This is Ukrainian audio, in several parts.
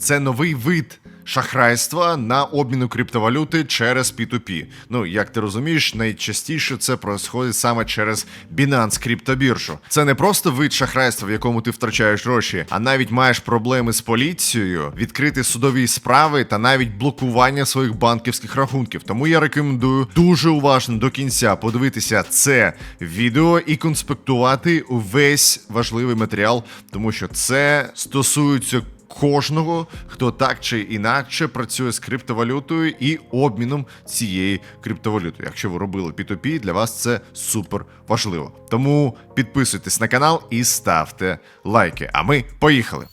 Це новий вид шахрайства на обміну криптовалюти через P2P. Ну, як ти розумієш, найчастіше це происходить саме через Binance криптобіржу. Це не просто вид шахрайства, в якому ти втрачаєш гроші, а навіть маєш проблеми з поліцією, відкрити судові справи та навіть блокування своїх банківських рахунків. Тому я рекомендую дуже уважно до кінця подивитися це відео і конспектувати увесь важливий матеріал, тому що це стосується кожного, хто так чи інакше працює з криптовалютою і обміном цієї криптовалюти. Якщо ви робили P2P, для вас це супер важливо. Тому підписуйтесь на канал і ставте лайки. А ми поїхали.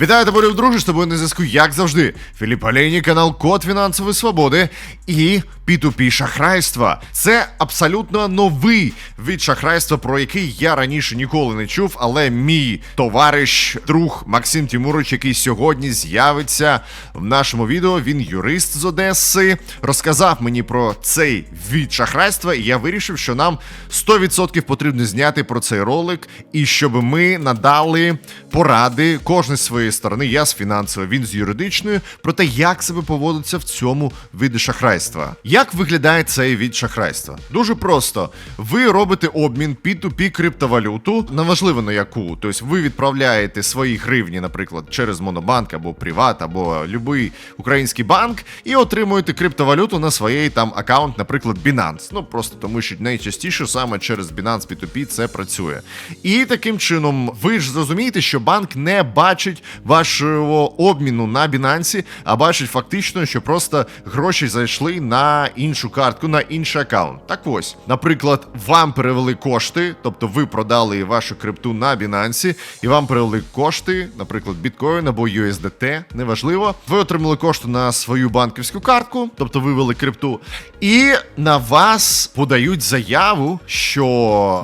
Вітаю любі друже, з тобою на зв'язку, як завжди. Філіп Олейні, канал Код фінансової свободи і P2P шахрайства. Це абсолютно новий від шахрайства, про який я раніше ніколи не чув, але мій товариш, друг Максим Тімурович, який сьогодні з'явиться в нашому відео. Він юрист з Одеси, розказав мені про цей від шахрайства, і я вирішив, що нам 100% потрібно зняти про цей ролик, і щоб ми надали поради кожен з своєї сторони. Я з фінансової, він з юридичної, про те, як себе поводиться в цьому виді шахрайства. Як виглядає цей від шахрайства? Дуже просто. Ви робите обмін P2P криптовалюту, неважливо на яку. Тобто ви відправляєте свої гривні, наприклад, через Монобанк або Приват, або будь-який український банк, і отримуєте криптовалюту на своєї там аккаунт, наприклад, Binance. Ну просто тому, що найчастіше саме через Binance P2P це працює. І таким чином, ви ж зрозумієте, що банк не бачить вашого обміну на Binance, а бачить фактично, що просто гроші зайшли на іншу картку, на інший аккаунт. Так ось, наприклад, вам перевели кошти, тобто ви продали вашу крипту на Binance, і вам перевели кошти, наприклад, біткоін або USDT, неважливо. Ви отримали кошти на свою банківську картку, тобто вивели крипту, і на вас подають заяву, що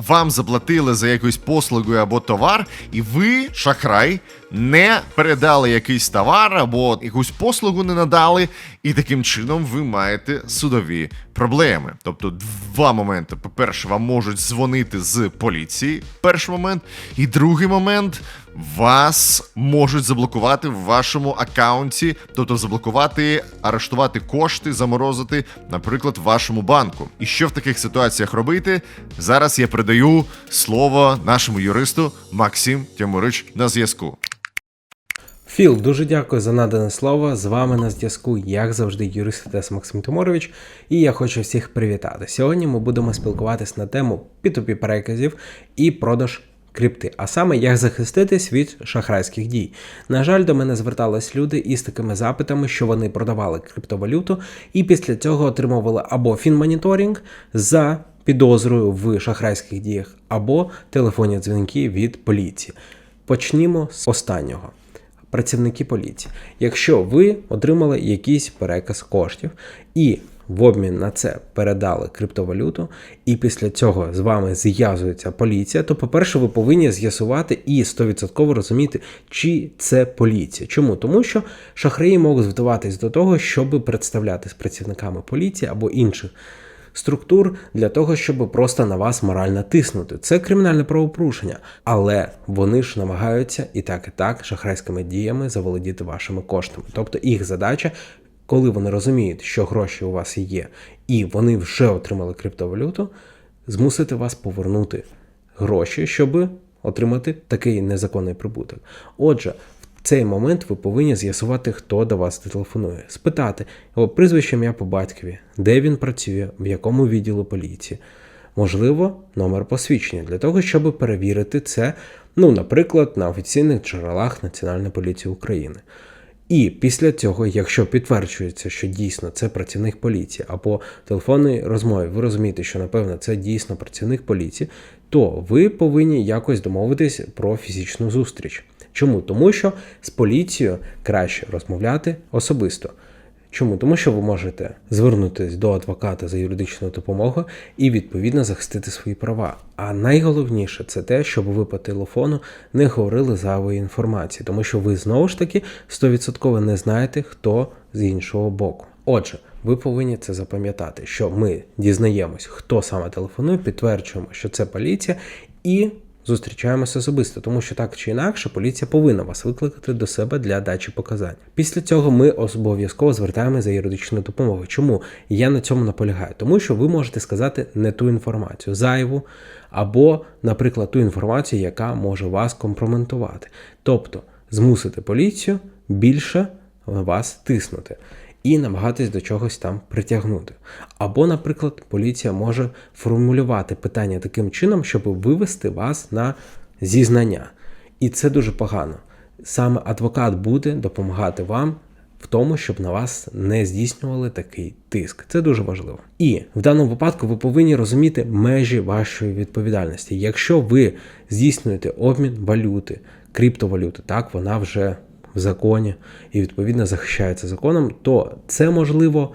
вам заплатили за якусь послугу або товар, і ви, шахрай, не передали якийсь товар або якусь послугу не надали, і таким чином ви маєте судові проблеми. Тобто, два моменти: по-перше, вам можуть дзвонити з поліції. Перший момент, і другий момент. Вас можуть заблокувати в вашому аккаунті, тобто заблокувати, арештувати кошти, заморозити, наприклад, вашому банку. І що в таких ситуаціях робити? Зараз я передаю слово нашому юристу Максим Тямурич на зв'язку. Філ, дуже дякую за надане слово. З вами на зв'язку, як завжди, юрист Максим Тимурович, і я хочу всіх привітати. Сьогодні ми будемо спілкуватись на тему P2P переказів і продаж крипти, а саме як захиститись від шахрайських дій. На жаль, до мене звертались люди із такими запитами, що вони продавали криптовалюту, і після цього отримували або фінмоніторинг за підозрою в шахрайських діях, або телефонні дзвінки від поліції. Почнімо з останнього працівники поліції. Якщо ви отримали якийсь переказ коштів і в обмін на це передали криптовалюту, і після цього з вами зв'язується поліція, то, по-перше, ви повинні з'ясувати і 100% розуміти, чи це поліція. Чому? Тому що шахраї можуть вдаватись до того, щоб представляти з працівниками поліції або інших структур для того, щоб просто на вас морально тиснути. Це кримінальне правопорушення, але вони ж намагаються і так, і так шахрайськими діями заволодіти вашими коштами. Тобто їх задача. Коли вони розуміють, що гроші у вас є, і вони вже отримали криптовалюту, змусити вас повернути гроші, щоб отримати такий незаконний прибуток. Отже, цей момент ви повинні з'ясувати, хто до вас телефонує, спитати його прізвище ім'я по батькові, де він працює, в якому відділу поліції, можливо, номер посвідчення для того, щоб перевірити це, ну, наприклад, на офіційних джерелах Національної поліції України. І після цього, якщо підтверджується, що дійсно це працівник поліції, або в телефонній розмові ви розумієте, що напевно це дійсно працівник поліції, то ви повинні якось домовитись про фізичну зустріч. Чому? Тому що з поліцією краще розмовляти особисто. Чому? Тому що ви можете звернутися до адвоката за юридичною допомогою і відповідно захистити свої права. А найголовніше це те, щоб ви по телефону не говорили зайвої інформації, тому що ви знову ж таки 100% не знаєте, хто з іншого боку. Отже, ви повинні це запам'ятати, що ми дізнаємось, хто саме телефонує, підтверджуємо, що це поліція, і зустрічаємося особисто, тому що так чи інакше поліція повинна вас викликати до себе для дачі показань. Після цього ми обов'язково звертаємося за юридичною допомогою. Чому я на цьому наполягаю? Тому що ви можете сказати не ту інформацію, зайву, або, наприклад, ту інформацію, яка може вас компрометувати. Тобто змусити поліцію більше вас тиснути і намагатись до чогось там притягнути. Або, наприклад, поліція може формулювати питання таким чином, щоб вивести вас на зізнання. І це дуже погано. Саме адвокат буде допомагати вам в тому, щоб на вас не здійснювали такий тиск. Це дуже важливо. І в даному випадку ви повинні розуміти межі вашої відповідальності. Якщо ви здійснюєте обмін валюти, криптовалюти, так вона вже в законі і відповідно захищається законом, то це можливо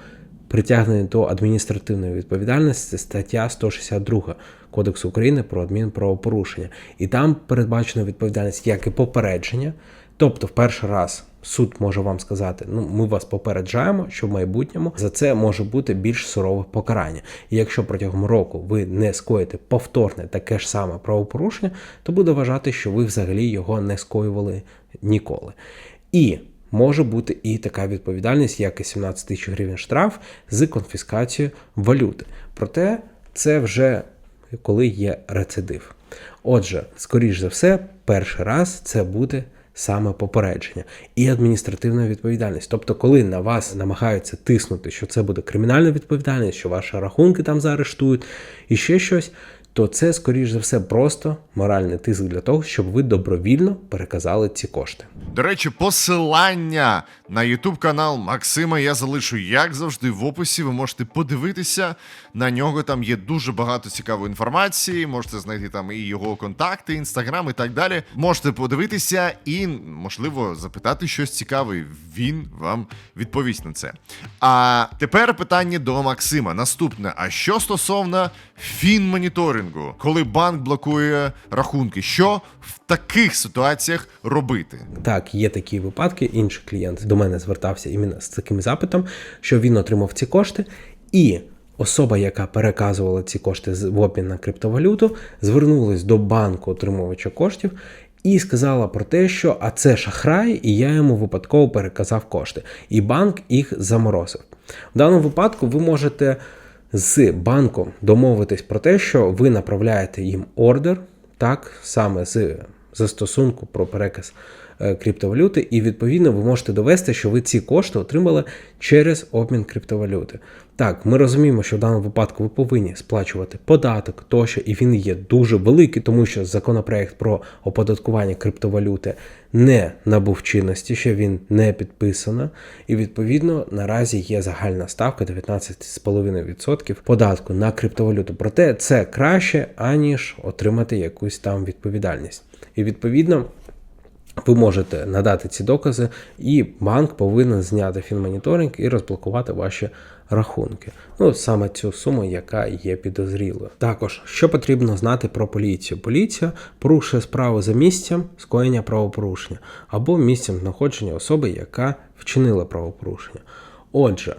притягнення до адміністративної відповідальності стаття 162 Кодексу України про адмінправопорушення. І там передбачена відповідальність як і попередження, тобто в перший раз. Суд може вам сказати, ну ми вас попереджаємо, що в майбутньому за це може бути більш сурове покарання. І якщо протягом року ви не скоїте повторне таке ж саме правопорушення, то буде вважати, що ви взагалі його не скоювали ніколи. І може бути і така відповідальність, як і 17 тисяч гривень штраф з конфіскацією валюти. Проте це вже коли є рецидив. Отже, скоріш за все, перший раз це буде саме попередження і адміністративна відповідальність. Тобто, коли на вас намагаються тиснути, що це буде кримінальна відповідальність, що ваші рахунки там заарештують і ще щось, то це, скоріш за все, просто моральний тиск для того, щоб ви добровільно переказали ці кошти. До речі, посилання на YouTube канал Максима я залишу, як завжди, в описі. Ви можете подивитися на нього. Там є дуже багато цікавої інформації. Можете знайти там і його контакти, інстаграм і так далі. Можете подивитися і, можливо, запитати щось цікаве. Він вам відповість на це. А тепер питання до Максима. Наступне: а що стосовно фінмоніторингу, коли банк блокує рахунки, що в таких ситуаціях робити? Так, є такі випадки. Інший клієнт до мене звертався іменно з таким запитом, що він отримав ці кошти, і особа, яка переказувала ці кошти в обмін на криптовалюту, звернулась до банку отримувача коштів. І сказала про те, що а це шахрай, і я йому випадково переказав кошти. І банк їх заморозив. В даному випадку ви можете з банком домовитись про те, що ви направляєте їм ордер, так, саме з застосунку про переказ криптовалюти, і відповідно ви можете довести, що ви ці кошти отримали через обмін криптовалюти. Так, ми розуміємо, що в даному випадку ви повинні сплачувати податок тощо, і він є дуже великий, тому що законопроект про оподаткування криптовалюти не набув чинності, ще він не підписано. І відповідно наразі є загальна ставка 19,5% податку на криптовалюту. Проте це краще, аніж отримати якусь там відповідальність. І відповідно. Ви можете надати ці докази, і банк повинен зняти фінмоніторинг і розблокувати ваші рахунки. Ну, саме цю суму, яка є підозрілою. Також, що потрібно знати про поліцію? Поліція порушує справу за місцем скоєння правопорушення або місцем знаходження особи, яка вчинила правопорушення. Отже,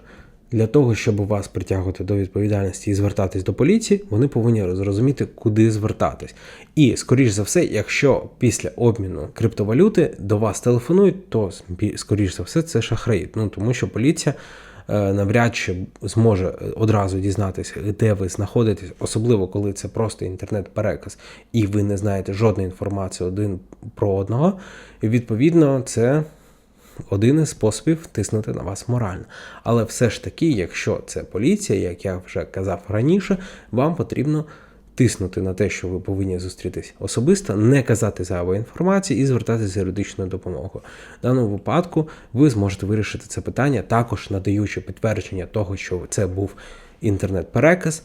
для того, щоб вас притягувати до відповідальності і звертатись до поліції, вони повинні зрозуміти, куди звертатись. І, скоріш за все, якщо після обміну криптовалюти до вас телефонують, то скоріш за все це шахраї. Ну тому що поліція е, навряд чи зможе одразу дізнатися, де ви знаходитесь, особливо коли це просто інтернет-переказ, і ви не знаєте жодної інформації один про одного. І відповідно, це один із способів тиснути на вас морально. Але все ж таки, якщо це поліція, як я вже казав раніше, вам потрібно тиснути на те, що ви повинні зустрітись особисто, не казати зайвої інформації і звертатися за юридичною допомогою. В даному випадку ви зможете вирішити це питання, також надаючи підтвердження того, що це був інтернет-переказ,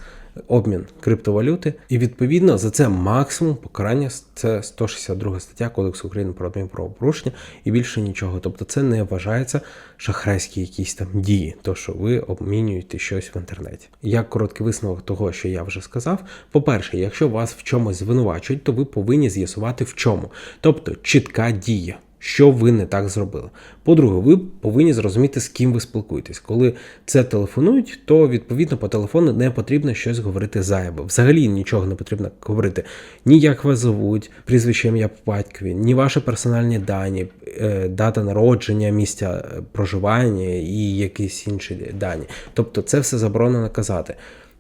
обмін криптовалюти, і відповідно за це максимум покарання це 162 стаття Кодексу України про адмінправопорушення і більше нічого. Тобто це не вважається шахрайські якісь там дії, то що ви обмінюєте щось в інтернеті. Як короткий висновок того, що я вже сказав. По-перше, якщо вас в чомусь звинувачують, то ви повинні з'ясувати в чому. Тобто чітка дія. Що ви не так зробили. По-друге, ви повинні зрозуміти, з ким ви спілкуєтесь. Коли це телефонують, то відповідно по телефону не потрібно щось говорити зайве. Взагалі нічого не потрібно говорити. Ні як вас зовуть, прізвище ім'я по батькові, ні ваші персональні дані, е, дата народження, місця е, проживання і якісь інші дані. Тобто це все заборонено казати.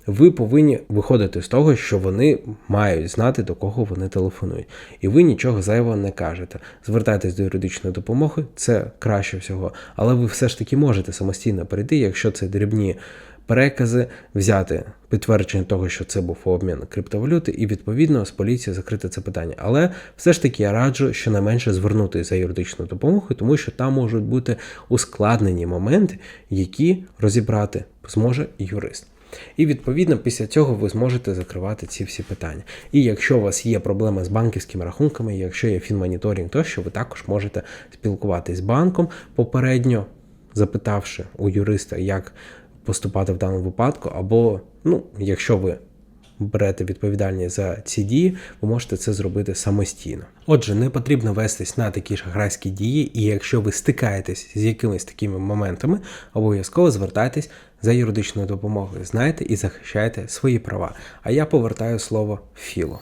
Ви повинні виходити з того, що вони мають знати, до кого вони телефонують. І ви нічого зайвого не кажете. Звертайтесь до юридичної допомоги, це краще всього. Але ви все ж таки можете самостійно перейти, якщо це дрібні перекази, взяти підтвердження того, що це був обмін криптовалюти, і відповідно з поліції закрити це питання. Але все ж таки я раджу щонайменше звернутися за юридичною допомогою, тому що там можуть бути ускладнені моменти, які розібрати зможе юрист. І відповідно після цього ви зможете закривати ці всі питання. І якщо у вас є проблеми з банківськими рахунками, якщо є фінмоніторинг, тощо ви також можете спілкуватись з банком попередньо, запитавши у юриста, як поступати в даному випадку, або ну, якщо ви берете відповідальність за ці дії, ви можете це зробити самостійно. Отже, не потрібно вестись на такі шахрайські дії, і якщо ви стикаєтесь з якимись такими моментами, обов'язково звертайтесь за юридичною допомогою. Знайте і захищайте свої права. А я повертаю слово Філу.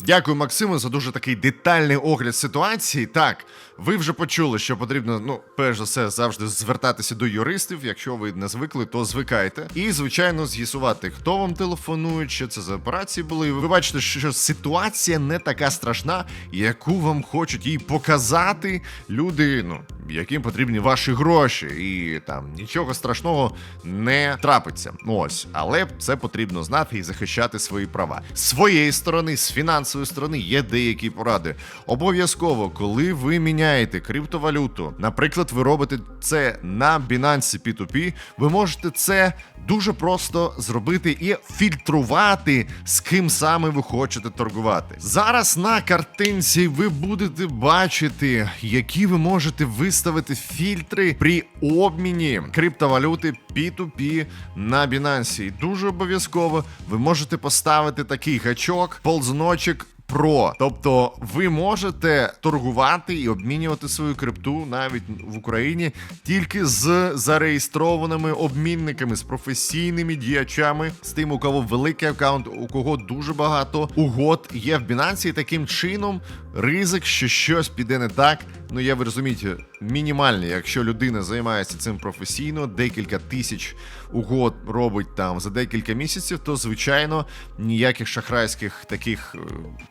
Дякую, Максиму, за дуже такий детальний огляд ситуації. Так, ви вже почули, що потрібно, ну, перш за все, завжди звертатися до юристів. Якщо ви не звикли, то звикайте. І, звичайно, з'ясувати, хто вам телефонує, що це за операції були. Ви бачите, що ситуація не така страшна, яку вам хочуть їй показати люди, ну, яким потрібні ваші гроші, і там нічого страшного не трапиться. Ось, але це потрібно знати і захищати свої права. З своєї сторони, з фінансової сторони, є деякі поради. Обов'язково, коли ви міняєте криптовалюту, наприклад, ви робите це на Binance P2P, ви можете це дуже просто зробити і фільтрувати, з ким саме ви хочете торгувати. Зараз на картинці ви будете бачити, які ви можете виставити фільтри при обміні криптовалюти P2P на Binance. І дуже обов'язково ви можете поставити такий гачок, ползуночок Pro. Тобто ви можете торгувати і обмінювати свою крипту навіть в Україні тільки з зареєстрованими обмінниками, з професійними діячами, з тим, у кого великий аккаунт, у кого дуже багато угод є в Binance. І таким чином ризик, що щось піде не так. Ну я ви розумієте, мінімальний, якщо людина займається цим професійно, декілька тисяч угод робить там за декілька місяців, то звичайно ніяких шахрайських таких е,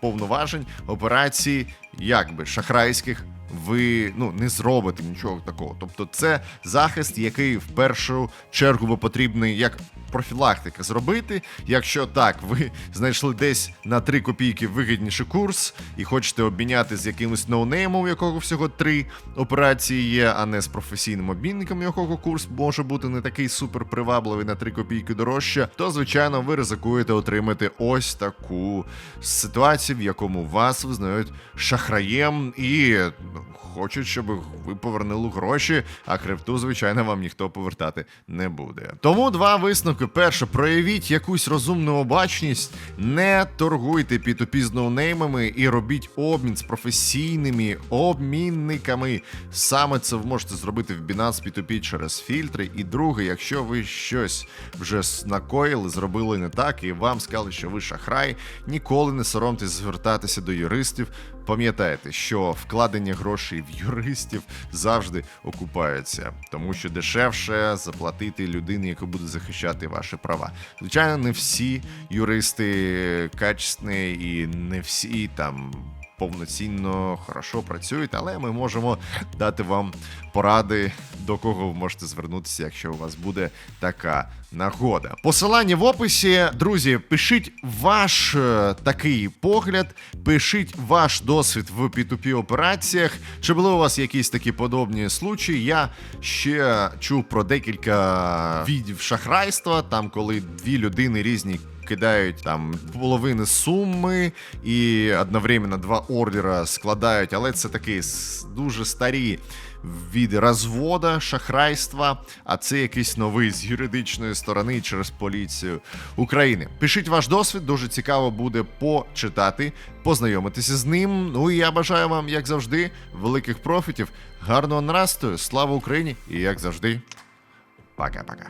повноважень, операцій, якби шахрайських. Ви ну не зробите нічого такого. Тобто, це захист, який в першу чергу потрібний як профілактика зробити. Якщо так, ви знайшли десь на 3 копійки вигідніший курс і хочете обміняти з якимось ноунеймом, у якого всього три операції є, а не з професійним обмінником, якого курс може бути не такий супер привабливий на 3 копійки дорожче, то звичайно ви ризикуєте отримати ось таку ситуацію, в якому вас визнають шахраєм і ну, хочуть, щоб ви повернули гроші, а крипту, звичайно, вам ніхто повертати не буде. Тому два висновки. Перше, проявіть якусь розумну обачність, не торгуйте P2P з ноунеймами і робіть обмін з професійними обмінниками. Саме це ви можете зробити в Binance P2P через фільтри. І друге, якщо ви щось вже накоїли, зробили не так, і вам сказали, що ви шахрай, ніколи не соромтесь звертатися до юристів. Пам'ятайте, що вкладення грошей в юристів завжди окупаються, тому що дешевше заплатити людині, яка буде захищати ваші права. Звичайно, не всі юристи качесні і не всі там. Повноцінно хорошо працюють, але ми можемо дати вам поради, до кого ви можете звернутися, якщо у вас буде така нагода. Посилання в описі, друзі, пишіть ваш е, такий погляд, пишіть ваш досвід в P2P операціях. Чи були у вас якісь такі подобні случаї? Я ще чув про декілька відів шахрайства, там коли дві людини різні. Кидають там половини суми і одновременно два ордера складають, але це такі дуже старі від розвода, шахрайства, а це якийсь новий з юридичної сторони через поліцію України. Пишіть ваш досвід, дуже цікаво буде почитати, познайомитися з ним. Ну і я бажаю вам, як завжди, великих профітів, гарного настрою, слава Україні і як завжди, пока-пока.